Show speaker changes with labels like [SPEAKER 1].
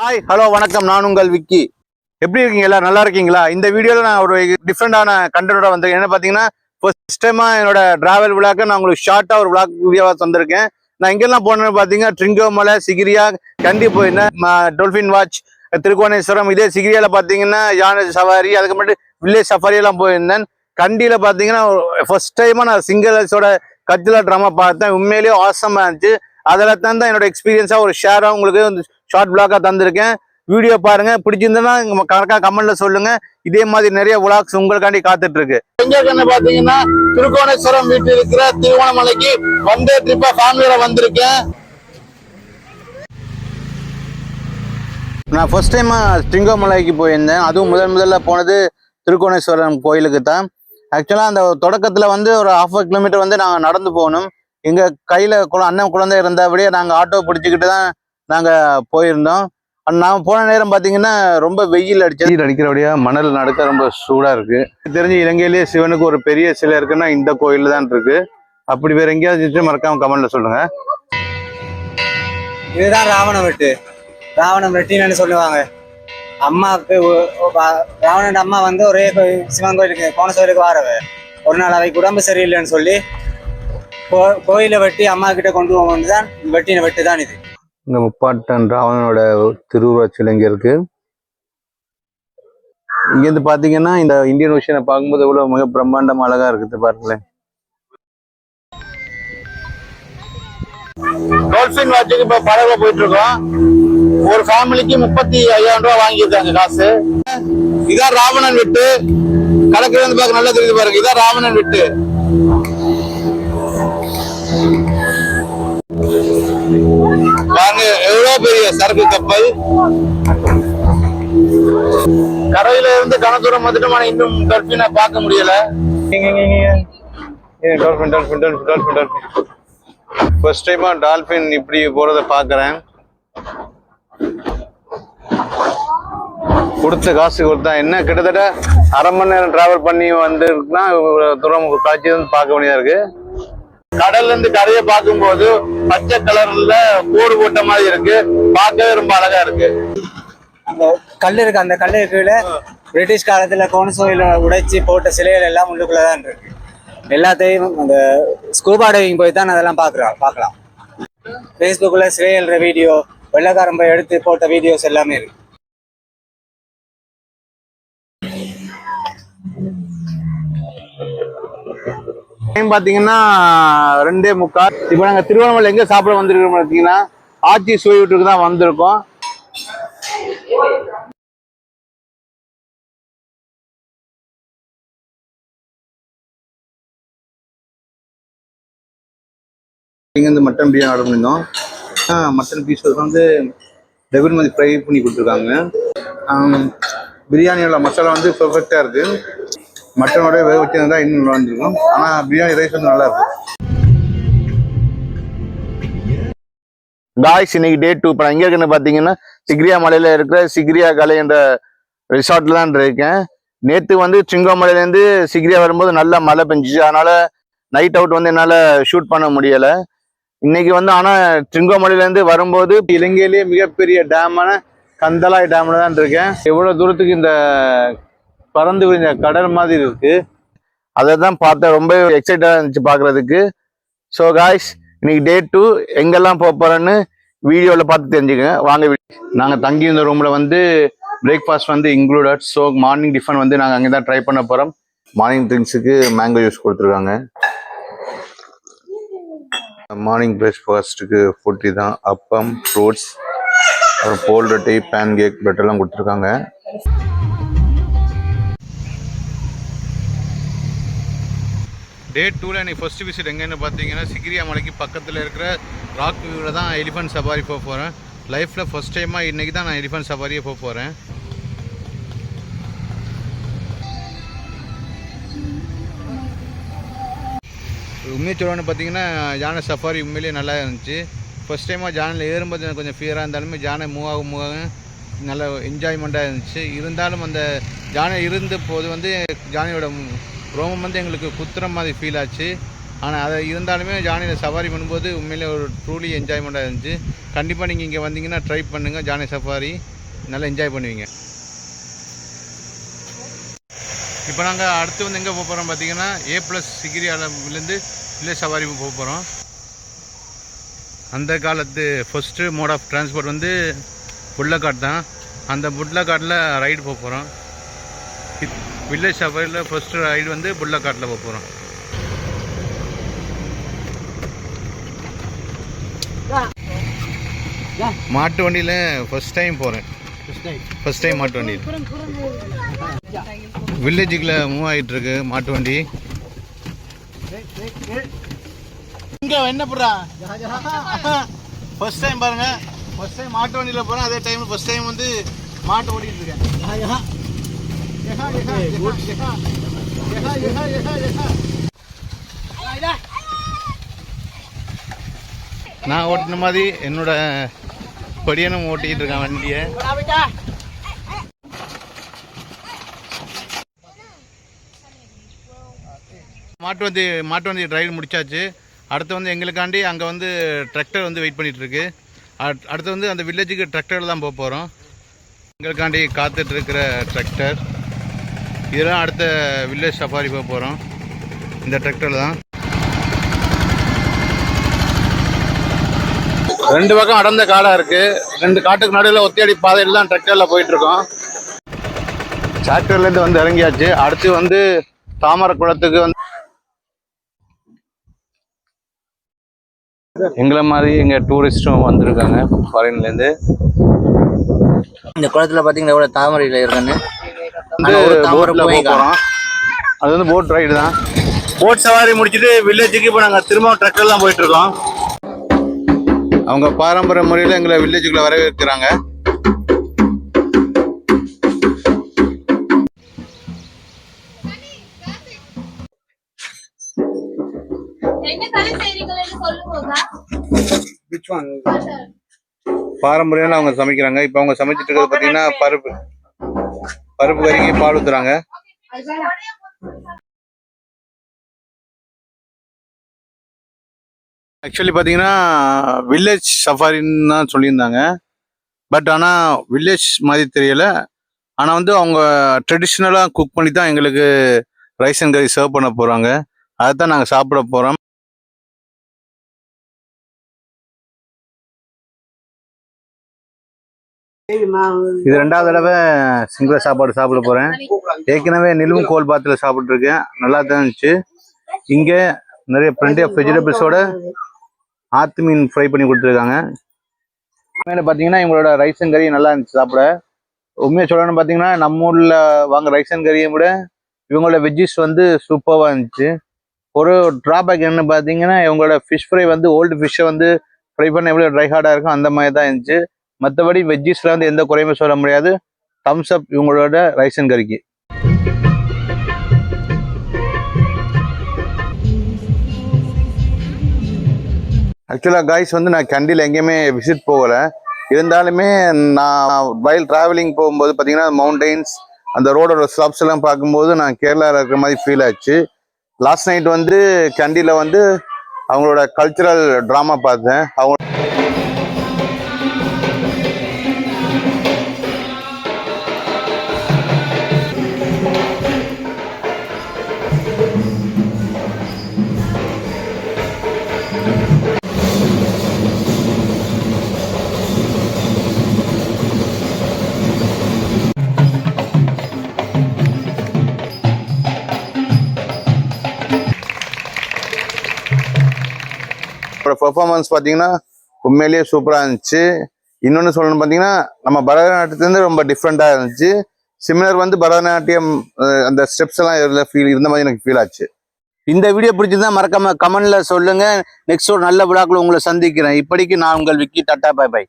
[SPEAKER 1] Hi hello வணக்கம். நான் உங்கள் விக்கி. எப்படி இருக்கீங்களா நல்லா இருக்கீங்களா? இந்த வீடியோவில் நான் ஒரு டிஃப்ரெண்டான கண்டனோட வந்திருக்கேன். என்ன பார்த்தீங்கன்னா ஃபர்ஸ்ட் டைமாக என்னோட டிராவல் விழாக்கு நான் உங்களுக்கு ஷார்ட்டாக ஒரு விழாக் வீடியோவாக தந்திருக்கேன். நான் எங்கெல்லாம் போனேன்னு பார்த்தீங்கன்னா ட்ரிங்கோ மலை சிகிரியா கண்டி போயிருந்தேன். டொல்ஃபின் வாட்ச் திருக்கோணேஸ்வரம் இதே சிகிரியாவில் பார்த்தீங்கன்னா யானை சவாரி அதுக்கு மட்டும் வில்லேஜ் சஃபாரி எல்லாம் போயிருந்தேன். கண்டியில் பார்த்தீங்கன்னா ஃபர்ஸ்ட் டைமாக நான் சிங்கிள்ஸோட கத்திலா ட்ராமா பார்த்தேன். உண்மையிலேயே ஆசமாக இருந்துச்சு. அதில் தான் தான் என்னோட எக்ஸ்பீரியன்ஸாக ஒரு ஷேராக உங்களுக்கு ஷார்ட் பிளாக்கா தந்திருக்கேன். வீடியோ பாருங்க. பிடிச்சிருந்தா கரெக்டா கமெண்ட்ல சொல்லுங்க. இதே மாதிரி நிறைய விளாக்ஸ் உங்களுக்காண்டி காத்துட்டு இருக்கு
[SPEAKER 2] பாத்தீங்கன்னா திருக்கோணேஸ்வரம் வீட்டு இருக்கிற திருவண்ணாமலைக்கு ஒன் டே ட்ரிப்பா ஃபேமிலியோட வந்திருக்கேன்.
[SPEAKER 1] நான் ஃபர்ஸ்ட் டைமா ஸ்ட்ரிங்கோமலைக்கு போயிருந்தேன். அதுவும் முதல் முதல்ல போனது திருக்கோணேஸ்வரம் கோயிலுக்கு தான். ஆக்சுவலாக அந்த தொடக்கத்தில் வந்து ஒரு ஹாஃப் கிலோமீட்டர் வந்து நாங்கள் நடந்து போகணும். எங்கள் கையில் அண்ணன் குழந்தை இருந்தபடியே நாங்கள் ஆட்டோ பிடிச்சிக்கிட்டு தான் நாங்கள் போயிருந்தோம். நான் போன நேரம் பார்த்தீங்கன்னா ரொம்ப வெயில் அடிச்சு வெயில் அடிக்கிறபடியா மணல் நடக்க ரொம்ப சூடாக இருக்கு. தெரிஞ்சு இலங்கையிலேயே சிவனுக்கு ஒரு பெரிய சிலை இருக்குன்னா இந்த கோயில் தான் இருக்கு. அப்படி வேற எங்கேயாவது மறக்காம கமெண்ட்ல சொல்லுங்க.
[SPEAKER 3] இதுதான் ராவண வெட்டு. ராவணன் வெட்டினு சொல்லுவாங்க. வா- ராவணன் அம்மா வந்து ஒரே கோயில் சிவன் கோயிலுக்கு கோண கோயிலுக்கு வாரவ. ஒரு நாள் அவைக்கு உடம்பு சரியில்லைன்னு சொல்லி கோ- கோயிலை வெட்டி அம்மா கிட்ட கொண்டு போகணும் தான் வெட்டின வெட்டு தான் இது.
[SPEAKER 1] இந்த முப்பாட்டன் ராவணனோட திருவுருவச் சிலைங்க இருக்கு இங்கேருந்து பாத்தீங்கன்னா இந்த இந்தியன் ஓஷனை பார்க்கும்போது எவ்வளோ மிக பிரம்மாண்டமாக அழகா இருக்குது பாருங்களேன்.
[SPEAKER 2] டால்பின் வாட்சுக்கு இப்போ படகுல போயிட்டு இருக்கோம் ஒரு ஃபேமிலிக்கு முப்பத்தி ஐயாயிரம் ரூபாய் வாங்கியிருக்காங்க காசு. இதான் ராவணன் விட்டு. கடற்கரை வந்து பார்க்க நல்லா தெரியுது பாருங்க. இதான் ராவணன் விட்டு. பாருங்க எவ்வளவு பெரிய சரக்கு கப்பல்? கரையில இருந்து கனதூரம் வந்துட்டோம் ஆனா இன்னும் டால்பினை பார்க்க முடியல.
[SPEAKER 1] Dolphin dolphin dolphin dolphin dolphin first டைமா டால்பின் இப்படி போறத பாக்குறேன் கொடுத்த காசு கொடுத்தா என்ன? கிட்டத்தட்ட அரை மணி நேரம் டிராவல் பண்ணி வந்துருக்குன்னா தூரம் காட்சி வந்து பார்க்க வேண்டியதா இருக்கு.
[SPEAKER 2] கடல்ல இருந்து கரையை பார்க்கும்போது பச்சை கலர்ல கூடு போட்ட மாதிரி இருக்கு. பார்க்கவே ரொம்ப அழகா இருக்கு.
[SPEAKER 3] அந்த கல் இருக்கு அந்த கல் கீழே பிரிட்டிஷ் காலத்துல கோணசோயில உடைச்சி போட்ட சிலைகள் எல்லாம் உள்ளுக்குள்ளதான் இருக்கு. எல்லாத்தையும் அந்த ஸ்கூபா டைவிங் போய் தான் அதெல்லாம் பாக்கலாம் பார்க்கலாம். ஃபேஸ்புக்கில் சிலையல்ற வீடியோ வெள்ளக்காரன் போய் எடுத்து போட்ட வீடியோஸ் எல்லாமே இருக்கு.
[SPEAKER 1] டைம் பாத்தீங்கன்னா ரெண்டே முக்கால். இப்போ நாங்க திருவண்ணாமலை எங்க சாப்பிட வந்திருக்கோம் பார்த்தீங்கன்னா ஆச்சி சுவை வீட்டுக்கு தான் வந்திருக்கோம். இங்கேருந்து மட்டன் பிரியாணி ஆர்டர் பண்ணியிருந்தோம். மட்டன் பீஸ் வந்து டபுள் மாதிரி ஃப்ரை பண்ணி கொடுத்துருக்காங்க. பிரியாணியோட மசாலா வந்து பெர்ஃபெக்டாக இருக்குது மட்டனோட வேக வச்சிருந்தா இன்னும் நல்லா இருந்திருக்கும். ஆனால் பிரியாணி ரைஸ் வந்து நல்லா இருக்கும். காய்ஸ் இன்னைக்கு டே டூ இப்போ நான் எங்கே இருக்குன்னு பார்த்தீங்கன்னா சிக்ரியா மலையில் இருக்கிற சிக்ரியா கலை என்ற ரிசார்ட்ல தான் இருக்கேன். நேற்று வந்து சிங்கமலையிலேருந்து சிக்ரியா வரும்போது நல்லா மழை பெஞ்சிச்சு. அதனால நைட் அவுட் வந்து என்னால் ஷூட் பண்ண முடியலை. இன்னைக்கு வந்து ஆனால் சிங்கோமலையிலேருந்து வரும்போது இலங்கையிலேயே மிகப்பெரிய டேமான கந்தலாய் டேமில் தான் இருக்கேன். எவ்வளோ தூரத்துக்கு இந்த பறந்து கொஞ்சம் கடல் மாதிரி இருக்கு. அதை தான் பார்த்தேன் ரொம்ப எக்ஸைட்டாக இருந்துச்சு பார்க்கறதுக்கு. ஸோ காய்ஸ் இன்னைக்கு டே டூ எங்கெல்லாம் போக போகிறேன்னு வீடியோவில் பார்த்து தெரிஞ்சுக்கங்க. வாங்க நாங்கள் தங்கியிருந்த ரூமில் வந்து பிரேக்ஃபாஸ்ட் வந்து இன்க்ளூடட் ஸோ மார்னிங் டிஃபன் வந்து நாங்கள் அங்கே தான் ட்ரை பண்ண போகிறோம் மார்னிங் ட்ரிங்க்ஸுக்கு மேங்கோ ஜூஸ் கொடுத்துருக்காங்க. மார்னிங் பிரேக்ஃபாஸ்ட்டுக்கு ஃபுட் தான் அப்பம் ஃப்ரூட்ஸ் அப்புறம் போல் ரொட்டி பேன் கேக் பிரெட் எல்லாம் கொடுத்துருக்காங்க. டே டூவில் எனக்கு ஃபஸ்ட்டு விசிட் எங்கேன்னு பார்த்தீங்கன்னா சிகிரியா மலைக்கு பக்கத்தில் இருக்கிற ராக் வியூவில் தான் எலிஃபண்ட் சஃபாரி போக போகிறேன் லைஃப்பில் ஃபர்ஸ்ட் டைமாக இன்றைக்கி தான் நான் எலிஃபண்ட் சஃபாரியே போக போகிறேன் உண்மையை சொல்லணும்னு பார்த்தீங்கன்னா யானை சஃபாரி உண்மையிலேயே நல்லா இருந்துச்சு. ஃபர்ஸ்ட் டைமாக ஜானில் ஏறும்போது எனக்கு கொஞ்சம் ஃபியராக இருந்தாலுமே ஜானை மூவ் ஆகும் மூவ் ஆகும். நல்ல என்ஜாய்மெண்ட்டாக இருந்துச்சு. இருந்தாலும் அந்த ஜானை இருந்த போது வந்து ஜானையோட ரோமம் வந்து எங்களுக்கு குத்துற மாதிரி ஃபீல் ஆச்சு. ஆனால் அதை இருந்தாலுமே ஜானியில் சவாரி பண்ணும்போது உண்மையிலே ஒரு ட்ரூலி என்ஜாய்மெண்ட்டாக இருந்துச்சு. கண்டிப்பாக நீங்கள் இங்கே வந்தீங்கன்னா ட்ரை பண்ணுங்கள் ஜானி சஃபாரி. நல்லா என்ஜாய் பண்ணுவீங்க. இப்போ நாங்கள் அடுத்து வந்து எங்கே போக போகிறோம் பார்த்தீங்கன்னா ஏ ப்ளஸ் சிகிரியாலேருந்து வில்லேஜ் சவாரி போக போகிறோம் அந்த காலத்து ஃபஸ்ட்டு மோட் ஆஃப் டிரான்ஸ்போர்ட் வந்து புல்லக்காட் தான். அந்த புல்லக்காட்டில் ரைடு போக போகிறோம் வில்லேஜ் சஃபாரியில் ஃபஸ்ட்டு ரைடு வந்து புல்லக்காட்டில் போக போகிறோம் மாட்டு வண்டியில் ஃபர்ஸ்ட் டைம் போகிறேன் ஃபர்ஸ்ட் டைம் மாட்டு வண்டியில். வில்லேஜுக்குள்ள மூவ் ஆகிட்டு இருக்கு மாட்டு வண்டி.
[SPEAKER 4] இங்க என்ன புறா ஃபர்ஸ்ட் டைம் பாருங்க. ஃபர்ஸ்ட் டைம் மாட்டு வண்டியில போறேன். அதே டைம் ஃபர்ஸ்ட் டைம் வந்து மாட்டு ஓட்டிட்டு இருக்கேன்.
[SPEAKER 1] நான் ஓட்டின மாதிரி என்னோட படியனும் ஓட்டிக்கிட்டு இருக்கான் வண்டியை. மாட்டு வண்டி மாட்டு வண்டி ட்ரைவ் முடிச்சாச்சு. அடுத்து வந்து எங்களுக்காண்டி அங்கே வந்து டிராக்டர் வந்து வெயிட் பண்ணிகிட்ருக்கு இருக்கு. அட்- அடுத்து வந்து அந்த வில்லேஜுக்கு டிராக்டரில் தான் போக போகிறோம் எங்களுக்காண்டி காத்துட்ருக்கிற டிராக்டர் இதெல்லாம் அடுத்த வில்லேஜ் சஃபாரி போக போகிறோம் இந்த டிராக்டரில் தான்.
[SPEAKER 4] ரெண்டு பக்கம் அடர்ந்த காடா இருக்கு. ரெண்டு காட்டுக்கு நடுவில் ஒத்தியடி பாதையில் தான் டிராக்டரில் போயிட்டுருக்கோம்
[SPEAKER 5] டிராக்டர்லேருந்து வந்து இறங்கியாச்சு. அடுத்து வந்து தாமரை குளத்துக்கு வந்து எங்களை மாதிரி எங்கள் டூரிஸ்ட்டும் வந்திருக்காங்க. ஃபாரின்லேருந்து
[SPEAKER 6] இந்த குளத்துல பாத்தீங்கன்னா எவ்வளோ தாமரையில் இருக்குன்னு
[SPEAKER 5] வந்து போகிறோம் அது வந்து போட் ரைடு தான்.
[SPEAKER 4] போட் சவாரி முடிச்சிட்டு வில்லேஜுக்கு இப்போ நாங்கள் திரும்ப டிராக்டர் தான் போயிட்டு இருக்கோம்.
[SPEAKER 1] அவங்க பாரம்பரிய முறையில் எங்களை வில்லேஜுக்குள்ள வரவேற்கிறாங்க. பாரம்பரியம் அவங்க சமைக்கிறாங்க. இப்போ அவங்க சமைச்சிட்டு இருக்கிறது பார்த்தீங்கன்னா பருப்பு. பருப்பு கறிக்கு பால் ஊத்துறாங்க. ஆக்சுவலி பார்த்தீங்கன்னா வில்லேஜ் சஃபாரின்னு தான் சொல்லியிருந்தாங்க. பட் ஆனால் வில்லேஜ் மாதிரி தெரியல. ஆனால் வந்து அவங்க ட்ரெடிஷ்னலாக குக் பண்ணி தான் எங்களுக்கு ரைஸ் அண்ட் கறி சர்வ் பண்ண போகிறாங்க அதை தான் நாங்கள் சாப்பிட போகிறோம் இது ரெண்டாவது தடவை சிங்கள சாப்பாடு சாப்பிட போகிறேன் ஏற்கனவே நிலுவும் கோல் பாத்தில் சாப்பிட்ருக்கேன் நல்லா தான் இருந்துச்சு. இங்கே நிறைய பிளண்டி ஆஃப் வெஜிடபிள்ஸோட ஆத்து மீன் ஃப்ரை பண்ணி கொடுத்துருக்காங்க. மேலே பார்த்தீங்கன்னா இவங்களோட ரைஸ் அண்ட் கறி நல்லா இருந்துச்சு சாப்பிட. உண்மையை சொல்லணும்னு பார்த்தீங்கன்னா நம்ம ஊரில் வாங்க ரைஸ் அண்ட் கறியை விட இவங்களோட வெஜ்ஜிஸ் வந்து சூப்பராக இருந்துச்சு. ஒரு ட்ராபேக் என்ன பார்த்தீங்கன்னா இவங்களோட ஃபிஷ் ஃப்ரை வந்து ஓல்டு ஃபிஷ்ஷை வந்து ஃப்ரை பண்ண எவ்வளோ ட்ரை ஹார்டாக இருக்கும் அந்த மாதிரி தான் இருந்துச்சு. மற்றபடி வெஜ்ஜிஸில் வந்து எந்த குறையுமே சொல்ல முடியாது. தம்ஸ் அப் இவங்களோட ரைஸ் அண்ட் கறிக்கு ஆக்சுவலாக காய்ஸ் வந்து நான் கண்டியில் எங்கேயுமே விசிட் போகலை. இருந்தாலுமே நான் வயல் ட்ராவலிங் போகும்போது பார்த்தீங்கன்னா மவுண்டெயின்ஸ் அந்த ரோடோட ஸ்லாப்ஸ் எல்லாம் பார்க்கும்போது நான் கேரளாவில் இருக்கிற மாதிரி ஃபீல் ஆச்சு. லாஸ்ட் நைட் வந்து கண்டியில் வந்து அவங்களோட கல்ச்சுரல் ட்ராமா பார்த்தேன். அவங்க பர்ஃபார்மன்ஸ் பார்த்தீங்கன்னா உண்மையிலேயே சூப்பராக இருந்துச்சு. இன்னொன்று சொல்லணும் பார்த்தீங்கன்னா நம்ம பரதநாட்டியத்துலேருந்து ரொம்ப டிஃப்ரெண்ட்டாக இருந்துச்சு. சிமிலர் வந்து பரதநாட்டியம் அந்த ஸ்டெப்ஸ் எல்லாம் இதில் ஃபீல் இருந்த மாதிரி எனக்கு ஃபீல் ஆச்சு.
[SPEAKER 5] இந்த வீடியோ பிடிச்சிருந்தா மறக்காம கமெண்ட்ல சொல்லுங்க. நெக்ஸ்ட் ஒரு நல்ல விழாக்குள்ள உங்களை சந்திக்கிறேன். இப்படிக்கு நான் உங்கள் விக்கி டாட்டா பாய் பை